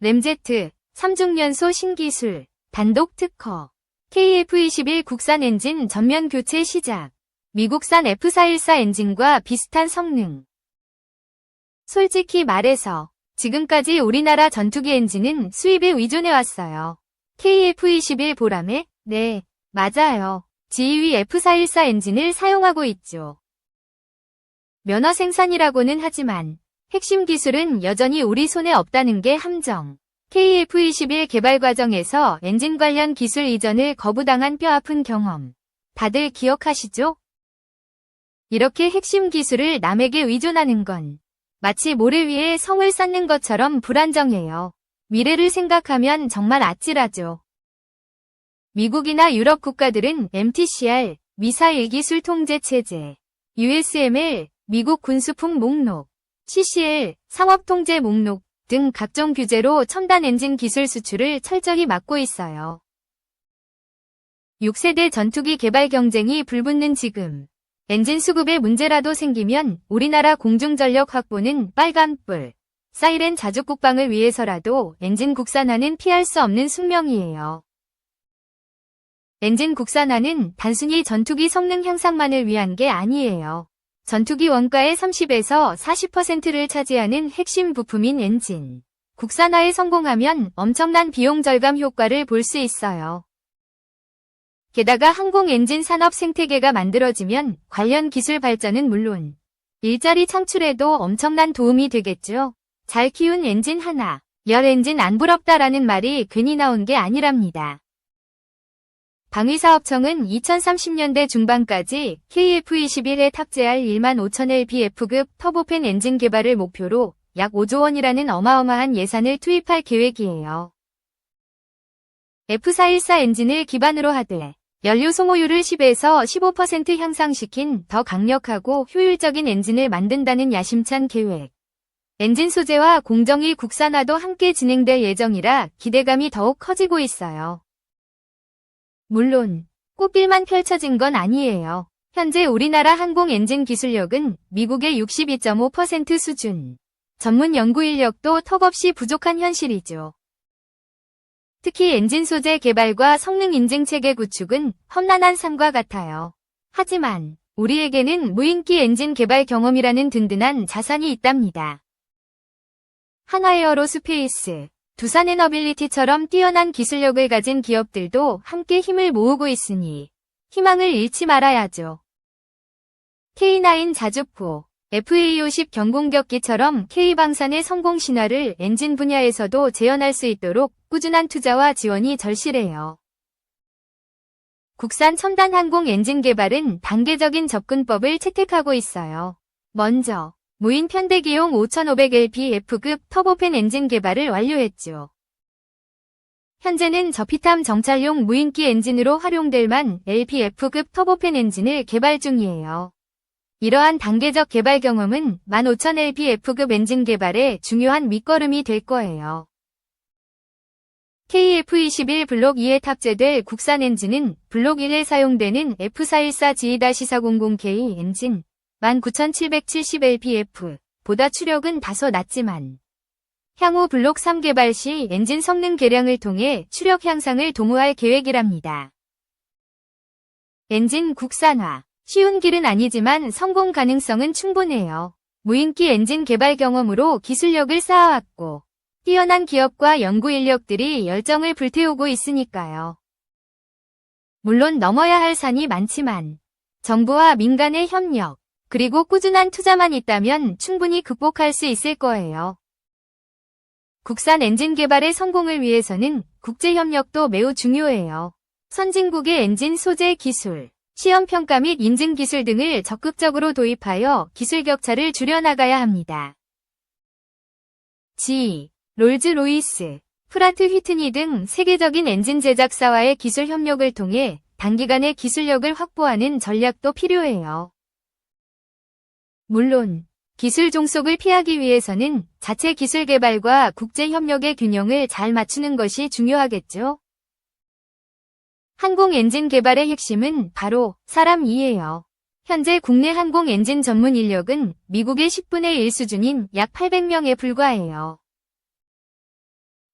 램제트, 3중 연소 신기술, 단독 특허, KF-21 국산 엔진 전면 교체 시작, 미국산 F414 엔진과 비슷한 성능. 솔직히 말해서 지금까지 우리나라 전투기 엔진은 수입에 의존해왔어요. KF-21 보람에? 네, 맞아요. 지휘 F414 엔진을 사용하고 있죠. 면허 생산이라고는 하지만 핵심 기술은 여전히 우리 손에 없다는 게 함정. KF-21 개발 과정에서 엔진 관련 기술 이전을 거부당한 뼈아픈 경험. 다들 기억하시죠? 이렇게 핵심 기술을 남에게 의존하는 건 마치 모래 위에 성을 쌓는 것처럼 불안정해요. 미래를 생각하면 정말 아찔하죠. 미국이나 유럽 국가들은 MTCR, 미사일 기술 통제 체제, USML, 미국 군수품 목록, CCL, 상업 통제 목록 등 각종 규제로 첨단 엔진 기술 수출을 철저히 막고 있어요. 6세대 전투기 개발 경쟁이 불붙는 지금, 엔진 수급에 문제라도 생기면 우리나라 공중전력 확보는 빨간불, 사이렌 자주 국방을 위해서라도 엔진 국산화는 피할 수 없는 숙명이에요. 엔진 국산화는 단순히 전투기 성능 향상만을 위한 게 아니에요. 전투기 원가의 30에서 40%를 차지하는 핵심 부품인 엔진. 국산화에 성공하면 엄청난 비용 절감 효과를 볼 수 있어요. 게다가 항공 엔진 산업 생태계가 만들어지면 관련 기술 발전은 물론 일자리 창출에도 엄청난 도움이 되겠죠. 잘 키운 엔진 하나, 열 엔진 안 부럽다라는 말이 괜히 나온 게 아니랍니다. 방위사업청은 2030년대 중반까지 KF-21에 탑재할 1만 5천 LPF급 터보팬 엔진 개발을 목표로 약 5조 원이라는 어마어마한 예산을 투입할 계획이에요. F414 엔진을 기반으로 하되 연료 소모율을 10에서 15% 향상시킨 더 강력하고 효율적인 엔진을 만든다는 야심찬 계획. 엔진 소재와 공정위 국산화도 함께 진행될 예정이라 기대감이 더욱 커지고 있어요. 물론 꽃길만 펼쳐진 건 아니에요. 현재 우리나라 항공 엔진 기술력은 미국의 62.5% 수준. 전문 연구 인력도 턱없이 부족한 현실이죠. 특히 엔진 소재 개발과 성능 인증 체계 구축은 험난한 삶과 같아요. 하지만 우리에게는 무인기 엔진 개발 경험이라는 든든한 자산이 있답니다. 하나에어로 스페이스, 두산에너빌리티처럼 뛰어난 기술력을 가진 기업들도 함께 힘을 모으고 있으니 희망을 잃지 말아야죠. K9 자주포, FA50 경공격기처럼 K방산의 성공 신화를 엔진 분야에서도 재현할 수 있도록 꾸준한 투자와 지원이 절실해요. 국산 첨단 항공 엔진 개발은 단계적인 접근법을 채택하고 있어요. 먼저 무인 편대기용 5500LPF급 터보팬 엔진 개발을 완료했죠. 현재는 저피탐 정찰용 무인기 엔진으로 활용될 만 LPF급 터보팬 엔진을 개발 중이에요. 이러한 단계적 개발 경험은 15000LPF급 엔진 개발에 중요한 밑거름이 될 거예요. KF-21 블록 2에 탑재될 국산 엔진은 블록 1에 사용되는 F414G-400K 엔진 19770lpf 보다 추력은 다소 낮지만 향후 블록 3 개발 시 엔진 성능 개량을 통해 추력 향상을 도모할 계획이랍니다. 엔진 국산화 쉬운 길은 아니지만 성공 가능성은 충분해요. 무인기 엔진 개발 경험으로 기술력을 쌓아왔고 뛰어난 기업과 연구 인력들이 열정을 불태우고 있으니까요. 물론 넘어야 할 산이 많지만 정부와 민간의 협력, 그리고 꾸준한 투자만 있다면 충분히 극복할 수 있을 거예요. 국산 엔진 개발의 성공을 위해서는 국제협력도 매우 중요해요. 선진국의 엔진 소재 기술, 시험평가 및 인증 기술 등을 적극적으로 도입하여 기술 격차를 줄여나가야 합니다. G, 롤즈로이스, 프라트 휘트니 등 세계적인 엔진 제작사와의 기술 협력을 통해 단기간에 기술력을 확보하는 전략도 필요해요. 물론 기술 종속을 피하기 위해서는 자체 기술 개발과 국제 협력의 균형을 잘 맞추는 것이 중요하겠죠. 항공 엔진 개발의 핵심은 바로 사람이에요. 현재 국내 항공 엔진 전문 인력은 미국의 10분의 1 수준인 약 800명에 불과해요.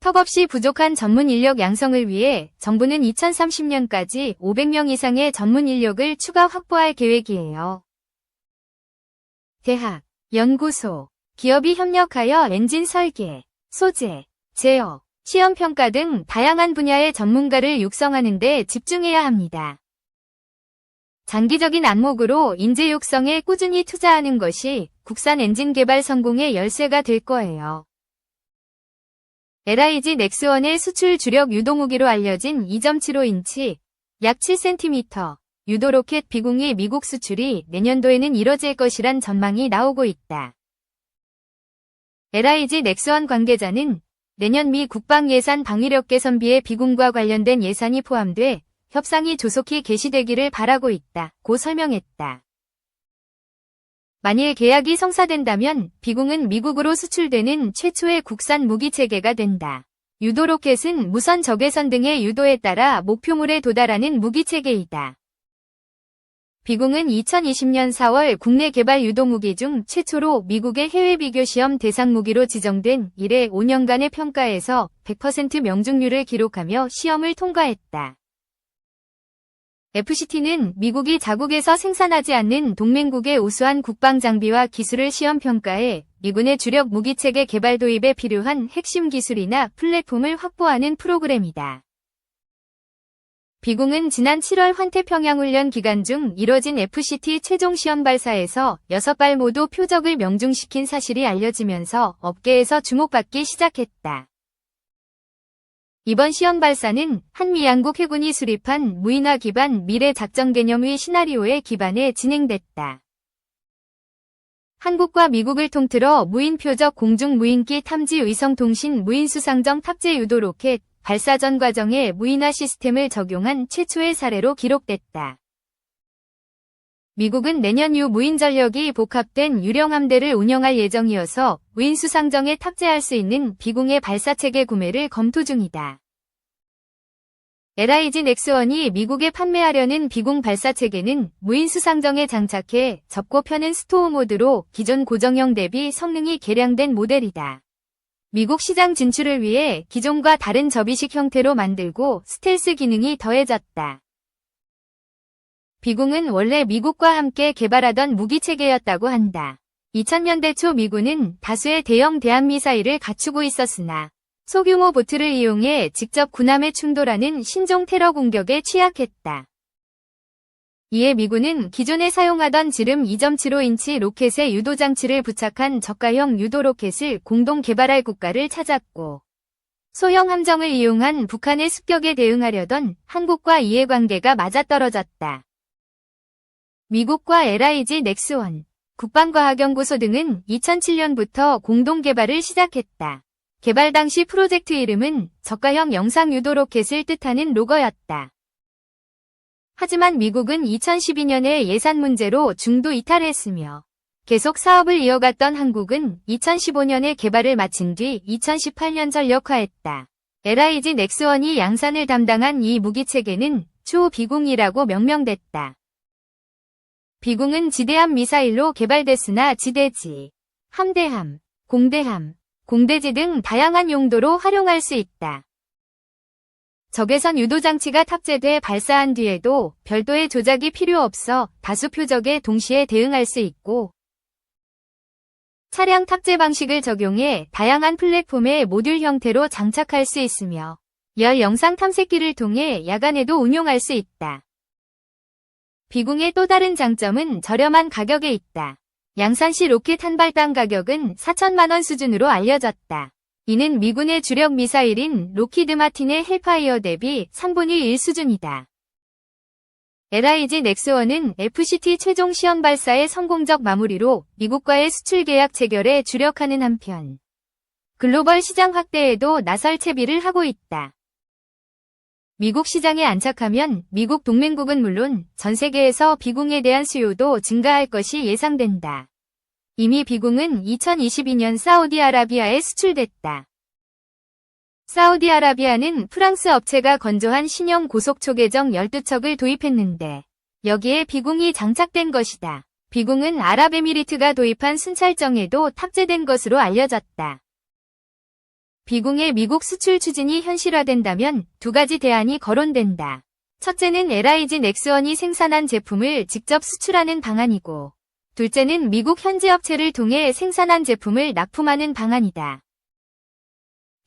턱없이 부족한 전문 인력 양성을 위해 정부는 2030년까지 500명 이상의 전문 인력을 추가 확보할 계획이에요. 대학, 연구소, 기업이 협력하여 엔진 설계, 소재, 제어, 시험 평가 등 다양한 분야의 전문가를 육성하는 데 집중해야 합니다. 장기적인 안목으로 인재 육성에 꾸준히 투자하는 것이 국산 엔진 개발 성공의 열쇠가 될 거예요. LIG 넥스원의 수출 주력 유도무기로 알려진 2.75인치, 약 7cm, 유도 로켓 비공의 미국 수출이 내년도에는 이뤄질 것이란 전망이 나오고 있다. LIG 넥스원 관계자는 내년 미 국방 예산 방위력 개선비의 비공과 관련된 예산이 포함돼 협상이 조속히 개시되기를 바라고 있다. 고 설명했다. 만일 계약이 성사된다면 비공은 미국으로 수출되는 최초의 국산 무기 체계가 된다. 유도 로켓은 무선 적외선 등의 유도에 따라 목표물에 도달하는 무기 체계이다. 비공은 2020년 4월 국내 개발 유도무기 중 최초로 미국의 해외 비교 시험 대상 무기로 지정된 이래 5년간의 평가에서 100% 명중률을 기록하며 시험을 통과했다. FCT는 미국이 자국에서 생산하지 않는 동맹국의 우수한 국방 장비와 기술을 시험 평가해 미군의 주력 무기체계 개발 도입에 필요한 핵심 기술이나 플랫폼을 확보하는 프로그램이다. 비공은 지난 7월 환태평양훈련 기간 중 이뤄진 FCT 최종 시험 발사에서 6발 모두 표적을 명중시킨 사실이 알려지면서 업계에서 주목받기 시작했다. 이번 시험 발사는 한미 양국 해군이 수립한 무인화 기반 미래 작전 개념의 시나리오에 기반해 진행됐다. 한국과 미국을 통틀어 무인 표적 공중 무인기 탐지 의성 통신 무인 수상정 탑재 유도 로켓 발사 전 과정에 무인화 시스템을 적용한 최초의 사례로 기록됐다. 미국은 내년 유 무인 전력이 복합된 유령 함대를 운영할 예정이어서 무인 수상정에 탑재할 수 있는 비공의 발사체계 구매를 검토 중이다. LIG 넥스원이 미국에 판매하려는 비공 발사체계는 무인 수상정에 장착해 접고 펴는 스토어 모드로 기존 고정형 대비 성능이 개량된 모델이다. 미국 시장 진출을 위해 기존과 다른 접이식 형태로 만들고 스텔스 기능이 더해졌다. 비공은 원래 미국과 함께 개발하던 무기체계였다고 한다. 2000년대 초 미군은 다수의 대형 대한미사일을 갖추고 있었으나 소규모 보트를 이용해 직접 군함에 충돌하는 신종 테러 공격에 취약했다. 이에 미군은 기존에 사용하던 지름 2.75인치 로켓에 유도장치를 부착한 저가형 유도 로켓을 공동 개발할 국가를 찾았고 소형 함정을 이용한 북한의 습격에 대응하려던 한국과 이해관계가 맞아떨어졌다. 미국과 LIG 넥스원, 국방과학연구소 등은 2007년부터 공동 개발을 시작했다. 개발 당시 프로젝트 이름은 저가형 영상 유도 로켓을 뜻하는 로거였다. 하지만 미국은 2012년에 예산 문제로 중도 이탈했으며 계속 사업을 이어갔던 한국은 2015년에 개발을 마친 뒤 2018년 전력화했다. LIG 넥스원이 양산을 담당한 이 무기체계는 초비공이라고 명명됐다. 비공은 지대함 미사일로 개발됐으나 지대지, 함대함, 공대함, 공대지 등 다양한 용도로 활용할 수 있다. 적외선 유도 장치가 탑재돼 발사한 뒤에도 별도의 조작이 필요 없어 다수 표적에 동시에 대응할 수 있고 차량 탑재 방식을 적용해 다양한 플랫폼에 모듈 형태로 장착할 수 있으며 열 영상 탐색기를 통해 야간에도 운용할 수 있다. 비공의 또 다른 장점은 저렴한 가격에 있다. 양산시 로켓 한 발당 가격은 4천만원 수준으로 알려졌다. 이는 미군의 주력 미사일인 로키드 마틴의 헬파이어 대비 3분의 1 수준이다. LIG 넥스원은 FCT 최종 시험 발사의 성공적 마무리로 미국과의 수출 계약 체결에 주력하는 한편 글로벌 시장 확대에도 나설 채비를 하고 있다. 미국 시장에 안착하면 미국 동맹국은 물론 전 세계에서 비공에 대한 수요도 증가할 것이 예상된다. 이미 비공은 2022년 사우디아라비아에 수출됐다. 사우디아라비아는 프랑스 업체가 건조한 신형 고속초 계정 12척을 도입했는데 여기에 비공이 장착된 것이다. 비공은 아랍에미리트가 도입한 순찰정에도 탑재된 것으로 알려졌다. 비공의 미국 수출 추진이 현실화된다면 두 가지 대안이 거론된다. 첫째는 LIG 넥스원이 생산한 제품을 직접 수출하는 방안이고, 둘째는 미국 현지 업체를 통해 생산한 제품을 납품하는 방안이다.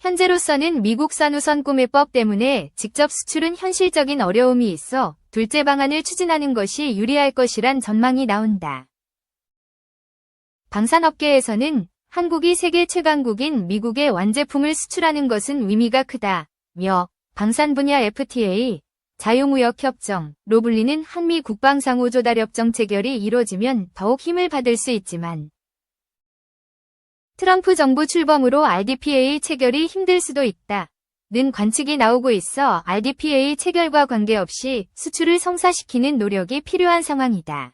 현재로서는 미국산 우선 구매법 때문에 직접 수출은 현실적인 어려움이 있어 둘째 방안을 추진하는 것이 유리할 것이란 전망이 나온다. 방산업계에서는 한국이 세계 최강국인 미국에 완제품을 수출하는 것은 의미가 크다 며 방산 분야 FTA, 자유무역협정로 불리는 한미 국방상호조달협정 체결이 이루어지면 더욱 힘을 받을 수 있지만 트럼프 정부 출범으로 RDPA 체결이 힘들 수도 있다. 는 관측이 나오고 있어 RDPA 체결과 관계없이 수출을 성사시키는 노력이 필요한 상황이다.